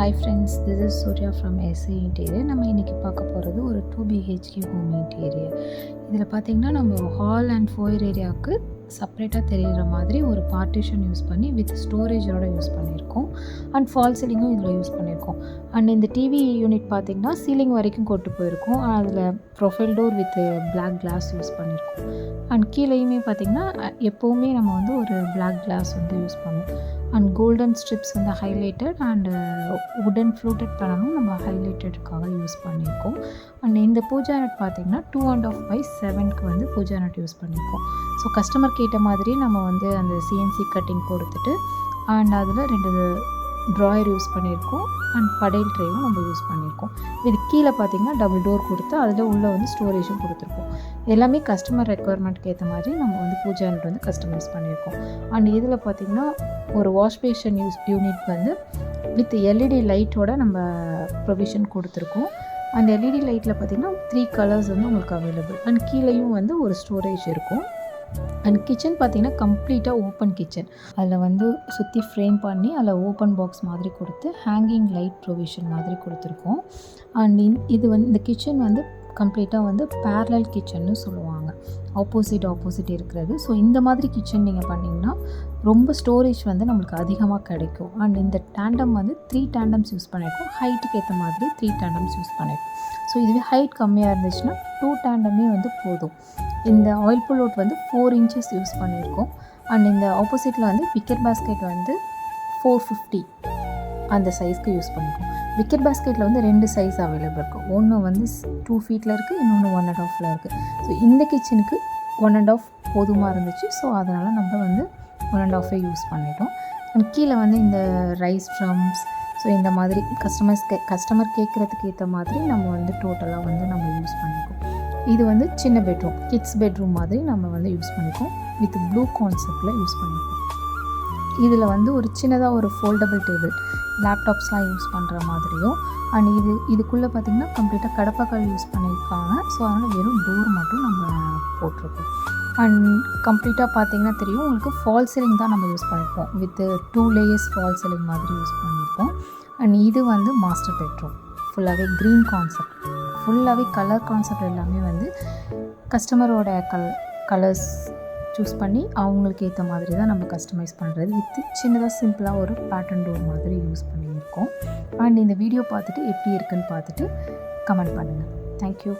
Hi friends this is Surya from S I interior நம்ம இன்றைக்கி பார்க்க போகிறது ஒரு டூ பிஹெச்கே ஹோம் இன்டீரியர் இதில் பார்த்திங்கன்னா நம்ம ஹால் அண்ட் ஃபோயர் ஏரியாவுக்கு செப்ரேட்டாக தெரிகிற மாதிரி ஒரு பார்ட்டிஷன் யூஸ் பண்ணி வித் ஸ்டோரேஜோட யூஸ் பண்ணியிருக்கோம். அண்ட் ஃபால் சீலிங்கும் இதில் யூஸ் பண்ணியிருக்கோம். அண்ட் இந்த டிவி யூனிட் பார்த்திங்கன்னா சீலிங் வரைக்கும் கொண்டு போயிருக்கோம். அதில் profile door with black glass use பண்ணியிருக்கோம். அண்ட் கீழேயுமே பார்த்திங்கன்னா எப்போவுமே நம்ம வந்து ஒரு பிளாக் கிளாஸ் வந்து யூஸ் பண்ணுவோம். அண்ட் கோல்டன் ஸ்ட்ரிப்ஸ் வந்து ஹைலைட்டட் அண்டு உடன் ஃப்ளூட்டட் பேனலும் நம்ம ஹைலைட்டடுக்காக யூஸ் பண்ணியிருக்கோம். அண்ட் இந்த பூஜா நட் பார்த்திங்கன்னா டூ அண்ட் ஆஃப் பை செவன்க்கு வந்து பூஜா நட் யூஸ் பண்ணியிருக்கோம். ஸோ கஸ்டமர் கேட்ட மாதிரி நம்ம வந்து அந்த சிஎன்சி கட்டிங் கொடுத்துட்டு அண்ட் அதில் ரெண்டு ட்ராயர் யூஸ் பண்ணியிருக்கோம். அண்ட் படையல் ட்ரேவும் நம்ம யூஸ் பண்ணியிருக்கோம். இது கீழே பார்த்தீங்கன்னா டபுள் டோர் கொடுத்து அதில் உள்ளே வந்து ஸ்டோரேஜும் கொடுத்துருக்கோம். எல்லாமே கஸ்டமர் ரெக்குவயர்மெண்ட்க்கு ஏற்ற மாதிரி நம்ம வந்து பூஜா யூனிட் வந்து கஸ்டமைஸ் பண்ணியிருக்கோம். அண்ட் இதில் பார்த்திங்கன்னா ஒரு வாஷ் பேஷன் யூஸ் யூனிட் வந்து வித் எல்இடி லைட்டோட நம்ம ப்ரொவிஷன் கொடுத்துருக்கோம். அந்த எல்இடி லைட்டில் பார்த்திங்கன்னா த்ரீ கலர்ஸ் வந்து உங்களுக்கு அவைலபிள் அண்ட் கீழேயும் வந்து ஒரு ஸ்டோரேஜ் இருக்கும். அண்ட் கிச்சன் பார்த்திங்கன்னா கம்ப்ளீட்டாக ஓப்பன் கிச்சன் அதில் வந்து சுற்றி ஃப்ரேம் பண்ணி அதில் ஓப்பன் பாக்ஸ் மாதிரி கொடுத்து ஹேங்கிங் லைட் ப்ரொவிஷன் மாதிரி கொடுத்துருக்கோம். அண்ட் இது வந்து இந்த கிச்சன் வந்து கம்ப்ளீட்டாக வந்து பேரலல் கிச்சன்னு சொல்லுவாங்க. ஆப்போசிட் ஆப்போசிட் இருக்கிறது. ஸோ இந்த மாதிரி கிச்சன் நீங்கள் பண்ணிங்கன்னா ரொம்ப ஸ்டோரேஜ் வந்து நம்மளுக்கு அதிகமாக கிடைக்கும். அண்ட் இந்த டேண்டம் வந்து த்ரீ டேண்டம்ஸ் யூஸ் பண்ணியிருக்கோம் ஹைட்டுக்கு ஏற்ற மாதிரி த்ரீ டேண்டம்ஸ் யூஸ் பண்ணியிருக்கோம் ஸோ இதுவே ஹைட் கம்மியாக இருந்துச்சுன்னா டூ டேண்டமே வந்து போதும். இந்த ஆயில் புல்லோட் வந்து ஃபோர் இன்ச்சஸ் யூஸ் பண்ணியிருக்கோம் அண்ட் இந்த ஆப்போசிட்டில் வந்து விக்கெட் பேஸ்கெட் வந்து ஃபோர் ஃபிஃப்டி அந்த சைஸ்க்கு யூஸ் பண்ணியிருக்கோம் விக்கெட் பாஸ்கெட்டில் வந்து ரெண்டு சைஸ் அவைலபிள் இருக்குது ஒன்று வந்து டூ ஃபீட்டில் இருக்குது இன்னொன்று ஒன் அண்ட் ஆஃபில் இருக்குது ஸோ இந்த கிச்சனுக்கு ஒன் அண்ட் ஆஃப் போதுமாக இருந்துச்சு. ஸோ அதனால் நம்ம வந்து ஒன் அண்ட் ஆஃபே யூஸ் பண்ணிட்டோம். அண்ட் கீழே வந்து இந்த ரைஸ் ட்ரம்ஸ் ஸோ இந்த மாதிரி கஸ்டமர்ஸ் கே கஸ்டமர் கேட்குறதுக்கு ஏற்ற மாதிரி நம்ம வந்து டோட்டலாக வந்து நம்ம யூஸ் பண்ணிக்கோம் இது வந்து சின்ன பெட்ரூம் கிட்ஸ் பெட்ரூம் மாதிரி நம்ம வந்து யூஸ் பண்ணிக்கோம் வித் ப்ளூ கான்செப்டில் யூஸ் பண்ணிக்கோம் இதில் வந்து ஒரு சின்னதாக ஒரு ஃபோல்டபுள் டேபிள் லேப்டாப்ஸ்லாம் யூஸ் பண்ணுற மாதிரியும் அண்ட் இது இதுக்குள்ளே பார்த்திங்கன்னா கம்ப்ளீட்டாக கடப்பாக்கள் யூஸ் பண்ணியிருக்காங்க. ஸோ அதனால் வெறும் டோர் மட்டும் நம்ம போட்டிருக்கோம். அண்ட் கம்ப்ளீட்டாக பார்த்தீங்கன்னா தெரியும் உங்களுக்கு ஃபால் சீலிங் தான் நம்ம யூஸ் பண்ணியிருப்போம் with two layers fall ceiling மாதிரி யூஸ் பண்ணியிருப்போம் அண்ட் இது வந்து மாஸ்டர் பெட்ரூம் ஃபுல்லாகவே க்ரீன் கான்செப்ட் ஃபுல்லாகவே கலர் கான்செப்ட் எல்லாமே வந்து கஸ்டமரோட கல் கலர்ஸ் சூஸ் பண்ணி அவங்களுக்கு ஏற்ற மாதிரி தான் நம்ம கஸ்டமைஸ் பண்ணுறது வித் சின்னதாக சிம்பிளாக ஒரு பேட்டர்ன் டோர் மாதிரி யூஸ் பண்ணியிருக்கோம். அண்ட் இந்த வீடியோ பார்த்துட்டு எப்படி இருக்குன்னு பார்த்துட்டு கமெண்ட் பண்ணுங்கள் தேங்க்யூ